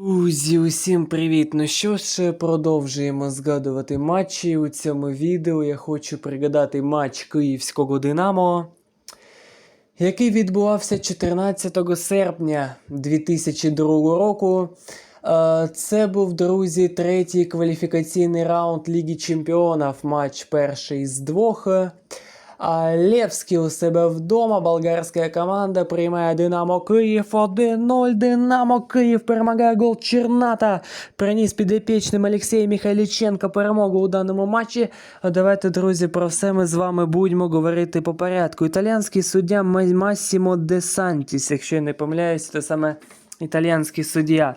Друзі, усім привіт! Ну що ж, продовжуємо згадувати матчі. У цьому відео я хочу пригадати матч Київського Динамо, який відбувався 14 серпня 2002 року. Це був, друзі, третій кваліфікаційний раунд Ліги Чемпіонів, матч перший з двох. А Левський у себе вдома. Болгарська команда приймає Динамо Київ 1-0. Динамо Київ перемагає гол Черната. Приніс підопічним Олексій Михайліченко перемогу у даному матчі. А Давайте, друзі, про все ми з вами будемо говорити по порядку. Італіянський суддя Ма- Массімо Де Сантіс, якщо я не помиляюсь, це саме італіянський суддя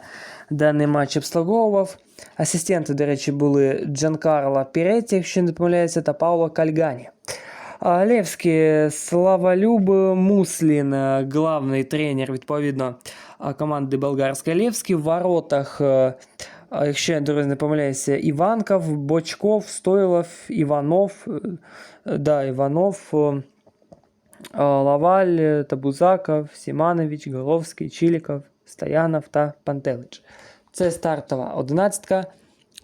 даний матч обслуговував. Асистенти, до речі, були Джанкарло Піреті, якщо не помиляюся, та Пауло Кальгані. А, Левський, Славолюб Муслін, е, главний тренер, відповідно, а, команди болгарської Левський. В воротах, е, а, якщо я друзі, не помиляюся, Іванков, Бочков, Стойлов, Іванов, е, е, да, Іванов, е, а, Лаваль, е, Табузаков, Сіманович, Головський, Чіліков, Стоянов та Пантелич. Це стартова одинадцятка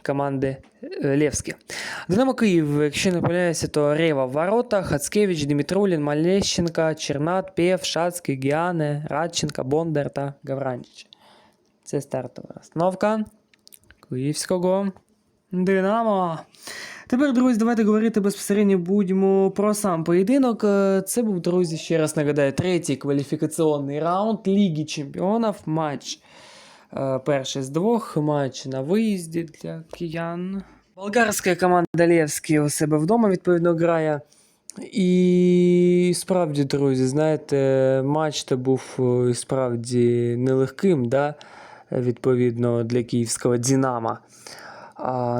команди е, Левські. Динамо Київ, якщо не помиляюся, то Рева в воротах, Хацкевич, Дмитрулін, Малещенко, Чернат, Пєв, Шацький, Гіане, Радченко, Бондар та Гавранчич. Це стартова розстановка Київського Динамо. Тепер, друзі, давайте говорити безпосередньо будемо про сам поєдинок. Е, Це був, друзі, ще раз нагадаю, третій кваліфікаційний раунд Ліги Чемпіонів. Матч е, перший з двох, матч на виїзді для киян. Болгарська команда Левський у себе вдома відповідно грає. І справді, друзі, знаєте, матч то був е, справді нелегким, да? відповідно, для київського Динамо.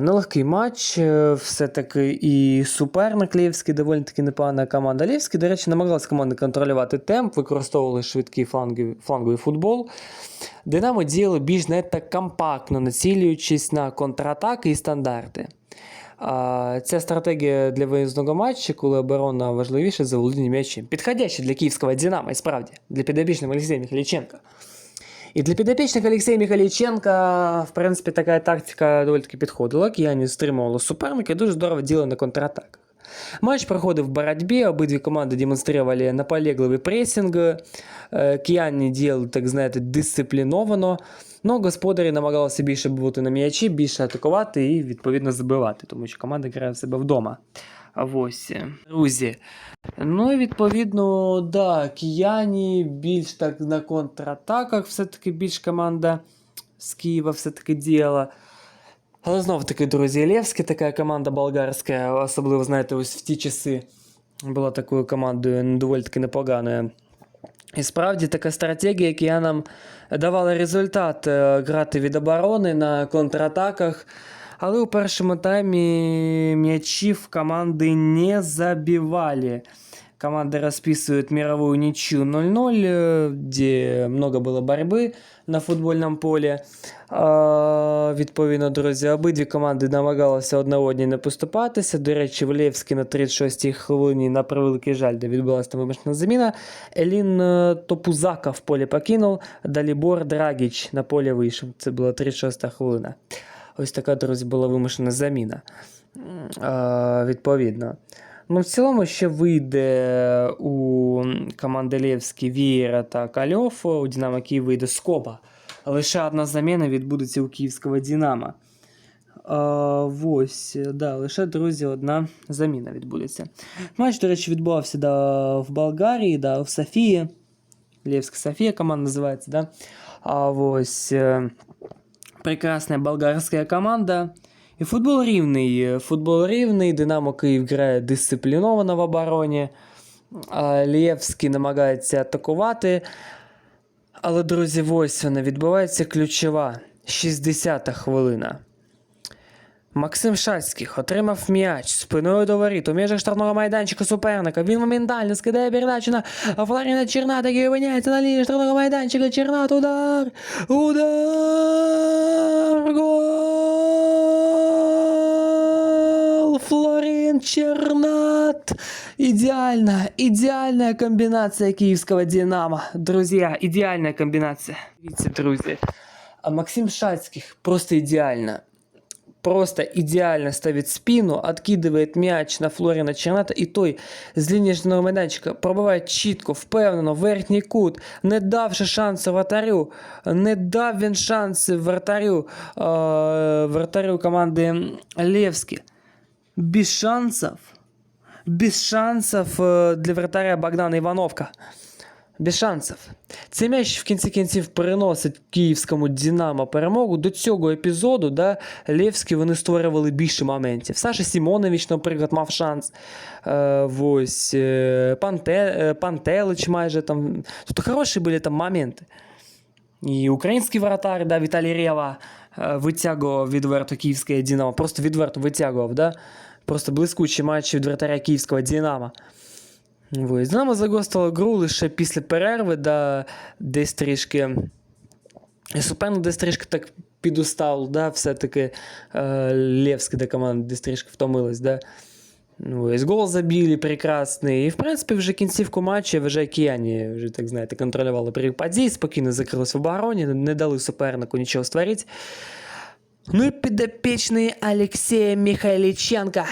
Нелегкий матч, е, все-таки і суперник Лєвський, доволі таки непогана команда. Лєвський, до речі, намагалась команда контролювати темп, використовували швидкий фланговий, фланговий футбол. Динамо діяли більш знаєте, так компактно, націлюючись на контратаки і стандарти. Ця стратегія для виїзного матчу, коли оборона важливіша за володіння м'ячем. Підходяща для київського Динамо, і справді, для підопічного Олексія Михайліченка. І для підопічних Олексія Михайліченка, в принципі, така тактика доволі таки підходила. Кияні стримували суперника і дуже здорово діяли на контратаках. Матч проходив в боротьбі, обидві команди демонстрували наполегливий пресинг. Е, Кияні діяли, так знаєте, дисципліновано. Ну, господарі намагалися більше бути на м'ячі, більше атакувати і, відповідно, забивати, тому що команда грає в себе вдома. А ось, е, друзі. Ну і відповідно, да, кияні більш так на контратаках, все-таки більш команда з Києва все-таки діяла. Але знов таки, друзі, Левський, така команда болгарська, особливо, знаєте, ось в ті часи була такою командою доволі таки непоганою. І справді така стратегія, яка нам давала результат е, грати від оборони на контратаках. Але у першому таймі м'ячів команди не забивали. Команды расписывают мировую ничью 0-0, э, где много було боротьби на футбольному полі. А, відповідно, друзі, обидві команди намагалися одна одній не поступатися. До речі, в Лєвській на 36-й хвилині, на превеликий жаль, де відбулася там вимушена заміна. Елін е, Топузака в полі покинув, Далібор Драгіч на полі вийшов. Це була 36-та хвилина. Ось така, друзі, була вимушена заміна. А, відповідно. Ну, в цілому ще вийде у команди Лєвський Вієра та Кальов, у Динамо Київ вийде Скоба. Лише одна заміна відбудеться у київського Динамо. А, ось, да, лише, друзі, одна заміна відбудеться. Матч, до речі, відбувався да, в Болгарії, да, в Софії. Лєвська Софія команда називається, да. А ось Е, прекрасна болгарська команда. И футбол рівний. Футбол рівний. Динамо Київ грає дисципліновано в обороні. Лєвський намагається атакувати. Але, друзі, ось вона відбувається ключова. 60-та хвилина. Максим Шацьких отримав м'яч спиною до воріт у межах штрафного майданчика суперника. Він моментально скидає передачу на Флоріна Черната, який опиняється на лінії штрафного майданчика. Чернат, удар! Удар! Гол! Флорин Чернат! Идеально, идеальная комбинация киевского Динамо. Друзья, идеальная комбинация. Видите, друзья. А Максим Шацких просто идеально. Просто идеально ставит спину, откидывает мяч на Флоріна Черната, і той з штрафного майданчика пробиває чітко, впевнено, в верхній кут, не давши шансу вратарю, не дав він шанси вратарю, е, вратарю команди Левський. Без шансов, без шансов е, для вратаря Богдана Івановка. Без шансів. Цей м'яч в кінці кінців переносить київському Динамо перемогу. До цього епізоду да, Левські вони створювали більше моментів. Саша Сімонович, наприклад, мав шанс. Е, ось, е, Панте, е, Пантелич майже там. Тут хороші були там моменти. І український вратар, да, Віталій Рева е, витягував відверто київське Динамо. Просто відверто витягував, да? Просто блискучі матчі від вратаря київського Динамо. Ось. Динамо загостило гру лише після перерви, да, десь трішки. Суперник десь трішки так підустав, да, все-таки е, Левська, де команда десь трішки втомилась. Да. Ну, Ось гол забили прекрасний. І, в принципі, вже кінцівку матчу вже кияні вже, так знаєте, контролювали період подій, спокійно закрились в обороні, не дали супернику нічого створити. Ну і підопічний Олексія Михайліченка.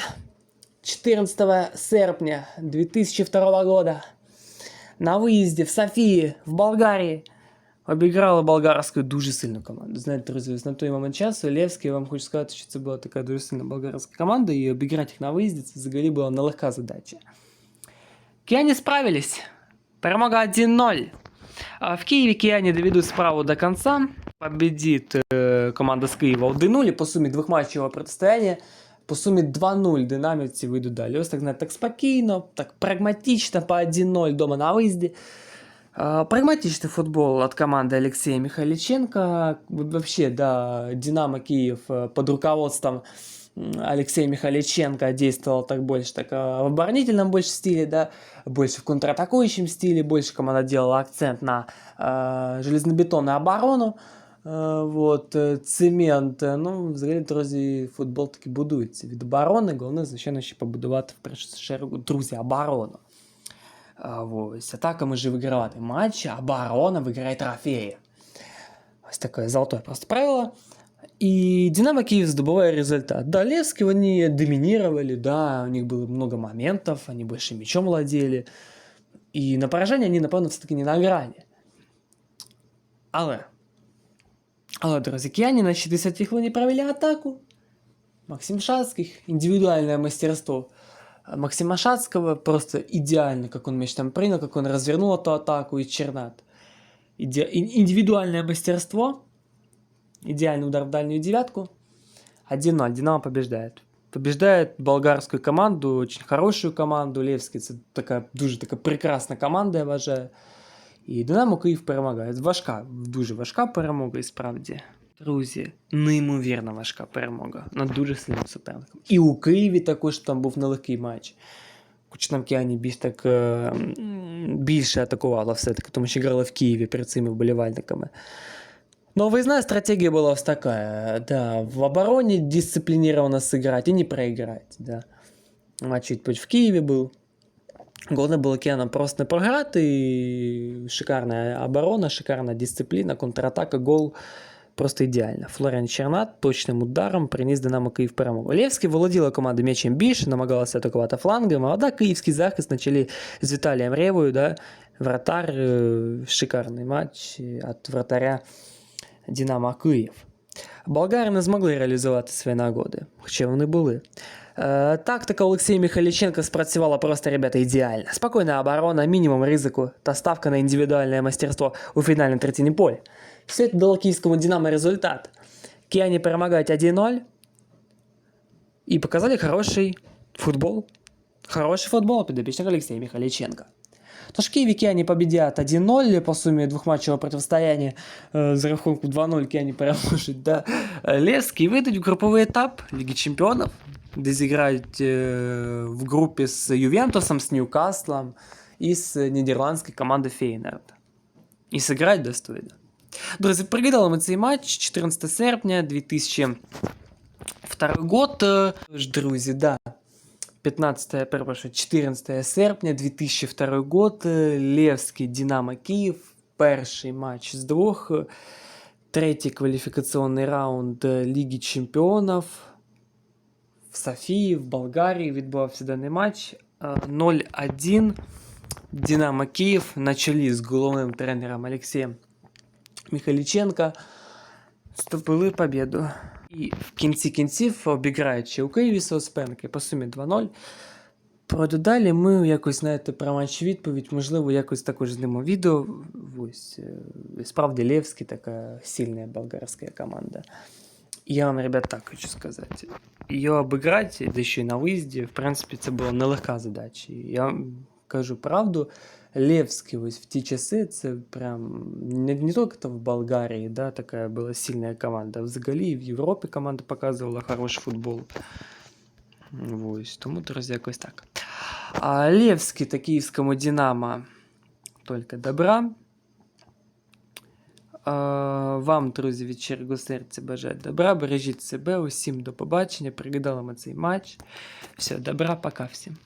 14 серпня 2002 года на выезде в Софии, в Болгарії, обіграли болгарську дуже сильну команду. Знаєте, друзі, ось на той момент часу Левський, я вам хочу сказати, що це була така дуже сильна болгарська команда, і обіграти їх на виїзді це взагалі була нелегка задача. Кияні справились. Перемога 1-0. А В Києві кияні доведуть справу до конца. Победит э, команда з Києва 1-0 і по сумі двохматчевого протистояння по сумі 2-0 динамівці вийдуть далі. Ось так знаєте, так спокійно, так прагматично по 1-0 дома на виїзді. А, Прагматичный футбол от команды Алексея Михайличенко. Вообще, да, Динамо Киев э, под руководством м, Алексея Михайличенко действовал так больше так, э, в оборонительном больше стиле, да, больше в контратакующем стиле, больше команда делала акцент на э, железнобетонную оборону. Е, Вот, е, цемент. Е, Ну, взагалі, друзі, футбол таки будується від оборони. Головне, звичайно, ще побудувати в першу чергу, друзі, оборону. А, Ось, атаками же вигравати матчі, а оборона виграє трофеї. Ось таке золотое просто правило. И Динамо Киев здобывая результат. Да, Левски, они доминировали, да, у них было много моментов, они больше мячом владели. И на поражение они, напевно, все-таки не на грані. Але але, друзі, кияні на 60 хвилині провели атаку. Максим Шацких, индивидуальное мастерство Максима Шацкого, просто идеально, как он мяч там принял, как он развернул эту атаку и Чернат. Иде... Индивидуальное мастерство, идеальный удар в дальнюю девятку. 1-0, Динамо побеждает. Побеждает болгарскую команду, очень хорошую команду. Левский, это такая, дуже така прекрасна команда, я вважаю. І Динамо Київ перемагає. Важка, дуже важка перемога, і справді. Друзі, неймовірно важка перемога над дуже сильним суперником. І у Києві також там був нелегкий матч. Хоч там Кіані більш так е, більше атакувала все-таки, тому що грали в Києві перед цими вболівальниками. Но выездная стратегия была вот такая, да, в обороне дисциплинированно сыграть и не проиграть, да. Матч чуть в Киеве был. Головне було киянам просто не програти. І шикарна оборона, шикарна дисципліна, контратака, гол. Просто ідеально. Флоріан Чернат точним ударом приніс Динамо Київ перемогу. Левський володіла команда м'ячем більше, намагалася атакувати флангами, а да, київський захист на чолі з Віталієм Ревою, да, вратар, шикарний матч від вратаря Динамо Київ. Болгари не змогли реалізувати свої нагоди, хоча вони були. Е, Тактика Олексія Михайліченка спрацювала просто, ребята, ідеально. Спокійна оборона, мінімум ризику та ставка на індивідуальне мастерство у фінальній третині полі. Все це дало київському Динамо результат. Кияні перемагають 1-0 і показали хороший футбол. Хороший футбол підопічник Олексія Михайліченка. Тож Києві Кіані победят 1-0 по сумі двохматчевого протистояння е, з рахунку 2-0 Кіані переможуть да, Левський і вийдуть в груповий етап Ліги Чемпіонів, де зіграють е, в групі з Ювентусом, з Ньюкаслом і з нідерландською командою Фейнерд. І зіграють достойно. Друзі, пригадали ми цей матч 14 серпня 2002 год. Е, ж, Друзі, да. 15, перепрошую, 14 серпня 2002 год. Левський Динамо Київ. Перший матч з двох. третий квалификационный раунд е, Лиги Чемпионов в Софії, в Болгарії відбувався даний матч. Е, 0-1. Динамо Київ на чолі з головним тренером Олексієм Михайліченка здобули победу. І в кінці кінців, обіграючи у Києві Соспенки по сумі 2-0. Правда, далі ми якось, знаєте, про матч відповідь, можливо, якось також знімемо відео. Ось, е, справді Левський така сильна болгарська команда. Я вам, ребят, так хочу сказати. Її обіграти, да ще й на виїзді, в принципі, це була нелегка задача. Я вам кажу правду, Левський ось в ті часи, це прям не, не тільки то в Болгарії, да, така була сильна команда. Взагалі і в Європі команда показувала хороший футбол. Ось, тому, друзі, якось так. А Левський та київському Динамо тільки добра. А, вам, друзі, від щирого серця бажаю добра. Бережіть себе, усім до побачення. Пригадали ми цей матч. Все, добра, пока всім.